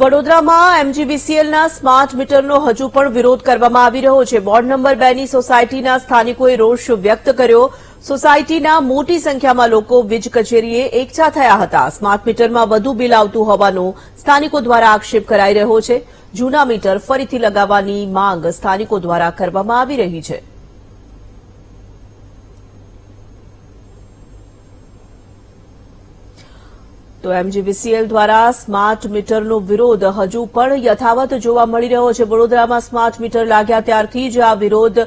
વડોદરામાં એમજીવીસીએલના સ્માર્ટ મીટરનો હજુ પણ વિરોધ કરવામાં આવી રહ્યો છે. વોર્ડ નંબર બેની સોસાયટીના સ્થાનિકોએ રોષ વ્યક્ત કર્યો. સોસાયટીના મોટી સંખ્યામાં લોકો વીજ કચેરીએ એકઠા થયા હતા. સ્માર્ટ મીટરમાં વધુ બિલ આવતું હોવાનો સ્થાનિકો દ્વારા આક્ષેપ કરાઈ રહ્યો છે. જૂના મીટર ફરીથી લગાવવાની માંગ સ્થાનિકો દ્વારા કરવામાં આવી રહી છે. તો એમજીવીસીએલ દ્વારા સ્માર્ટ મીટરનો વિરોધ હજુ પણ યથાવત જોવા મળી રહ્યો છે. વડોદરામાં સ્માર્ટ મીટર લાગ્યા ત્યારથી જ આ વિરોધ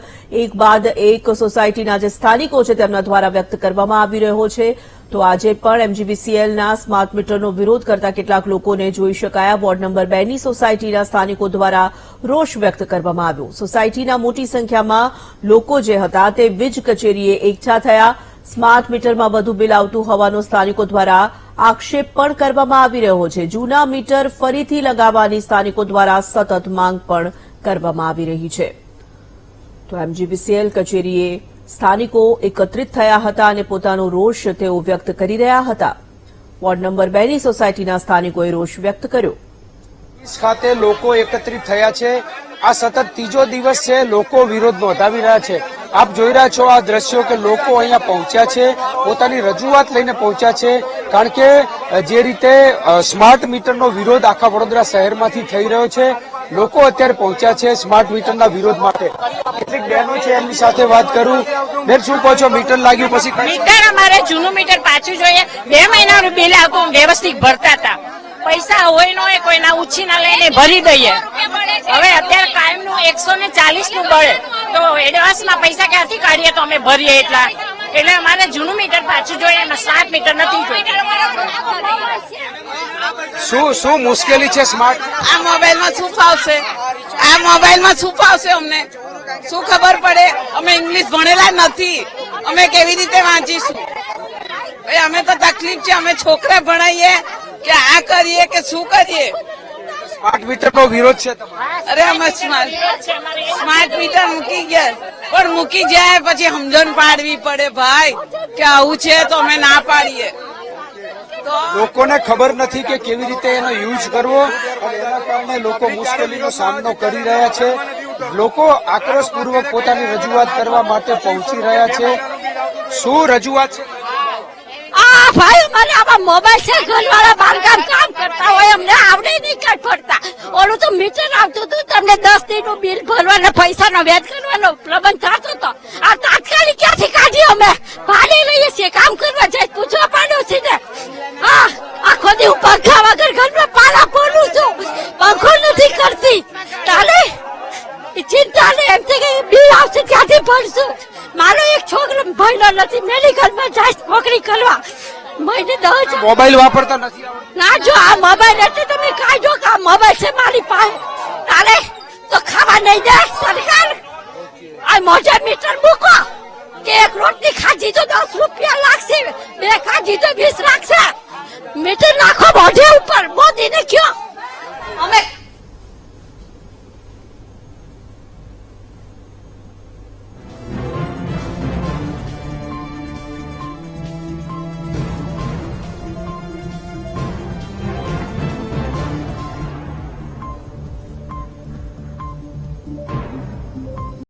એક બાદ એક સોસાયટીના જે સ્થાનિકો છે તેમના દ્વારા વ્યક્ત કરવામાં આવી રહ્યો છે. તો આજે પણ એમજીવીસીએલના સ્માર્ટ મીટરનો વિરોધ કરતા કેટલાક લોકોને જોઈ શકાયા. વોર્ડ નંબર બેની સોસાયટીના સ્થાનિકો દ્વારા રોષ વ્યક્ત કરવામાં આવ્યો. સોસાયટીના મોટી સંખ્યામાં લોકો જે હતા તે વીજ કચેરીએ એકઠા થયા. સ્માર્ટ મીટરમાં વધુ બિલ આવતું હોવાનો સ્થાનિકો દ્વારા આક્ષેપ પણ કરવામાં આવી રહ્યો છે. જૂના મીટર ફરીથી લગાવવાની સ્થાનિકો દ્વારા સતત માંગ પણ કરવામાં આવી રહી છે. તો એમજીપીસીએલ કચેરીએ સ્થાનિકો એકત્રિત થયા હતા અને પોતાનો રોષ તેઓ વ્યક્ત કરી રહ્યા હતા. વોર્ડ નંબર બેની સોસાયટીના સ્થાનિકોએ રોષ વ્યક્ત કર્યો. ખાતે લોકો એકત્રિત થયા છે. આ સતત ત્રીજો દિવસ છે લોકો વિરોધ નોંધાવી રહ્યા છે. આપ જોઈ રહ્યા છો આ દ્રશ્યો કે લોકો અહીંયા પહોંચ્યા છે, પોતાની રજૂઆત લઈને પહોંચ્યા છે. કારણ કે જે રીતે સ્માર્ટ મીટરનો વિરોધ આખા વડોદરા શહેરમાંથી થઈ રહ્યો છે, લોકો અત્યારે પહોંચ્યા છે સ્માર્ટ મીટરના વિરોધ માટે. કેટલીક બહેનો છે, એમની સાથે વાત કરું. બેન, શું કહો છો? મીટર લાગ્યું પછી મીટર અમારે જૂનું મીટર પાછું જોઈએ. બે મહિનાનું બિલ આવતું વ્યવસ્થિત ભરતા હતા પૈસા હોય ન હોય કોઈના ઉછીના લઈને ભરી દઈએ. હવે અત્યારે કાયમનું એકસો ને ચાલીસનું બળે. તો એડવાન્સમાં પૈસા ક્યાંથી કાઢીએ તો અમે ભરીએ એટલા? એટલે અમારે જૂનું મીટર પાછું જોઈએ અને સાત મીટર નથી જોઈતું શું શું મુશ્કેલી છે સ્માર્ટ આ મોબાઈલમાં શું ફાવશે? આ મોબાઈલમાં શું ફાવશે અમને? શું ખબર પડે? અમે ઇંગ્લિશ ભણેલા નથી. અમે કેવી રીતે વાંચીશું? ભાઈ અમે તો તકલીફ છે અમે છોકરા ભણાઈએ. કે આ કરીએ કે શું કરીએ? સ્માર્ટ મીટરનો વિરોધ છે અરે અમે સ્માર્ટ મીટર મૂકી ગયા. પણ મૂકી જાય પછી સમજણ પાડવી પડે ભાઈ કે આવું છે તો અમે ના પાડીએ. લોકોને ખબર નથી કે કેવી રીતે એનો યુઝ કરવો અને એના કારણે લોકો મુશ્કેલીનો સામનો કરી રહ્યા છે. લોકો આક્રોશપૂર્વક પોતાની રજૂઆત કરવા માટે પહોંચી રહ્યા છે. શું રજૂઆત છે? આ ભાઈ મને આવા મોબાઈલ છે ઘરવાળા બાંધકામ કામ કરતા હોય અમને આવડે નહીં પડતા ઓલું તો મીટર આવતું હતું તમને દસ દિનનું બિલ ભરવાના પૈસાનો વ્યાજ કરવાનો પ્રબંધ થતો હતો. આ તાત્કાલિક ક્યાંથી કાઢી અમે? ભાડે લઈએ છીએ કામ કરવા જાય પૂછવા પાડોશી ને. હા આખો દી હું પંખા વગર ઘરમાં પાલા પોલું છું. પંખો નથી કરતી. તાલે ચિંતા ને એમ છે કે બિલ આવશે ક્યાંથી ભરશું? મારો એક છોકરો ભણ્યો નથી મેડિકલમાં જાય નોકરી કરવા. મહિને દસ મોબાઈલ વાપરતા નથી ના જો આ મોબાઈલ આઈને સરકાર આ મોઢે મીટર મૂકો કે એક રોટલી ખાધી તો દસ રૂપિયા લાગશે બે ખાજી તો વીસ લાગશે મીટર નાખો મોઢે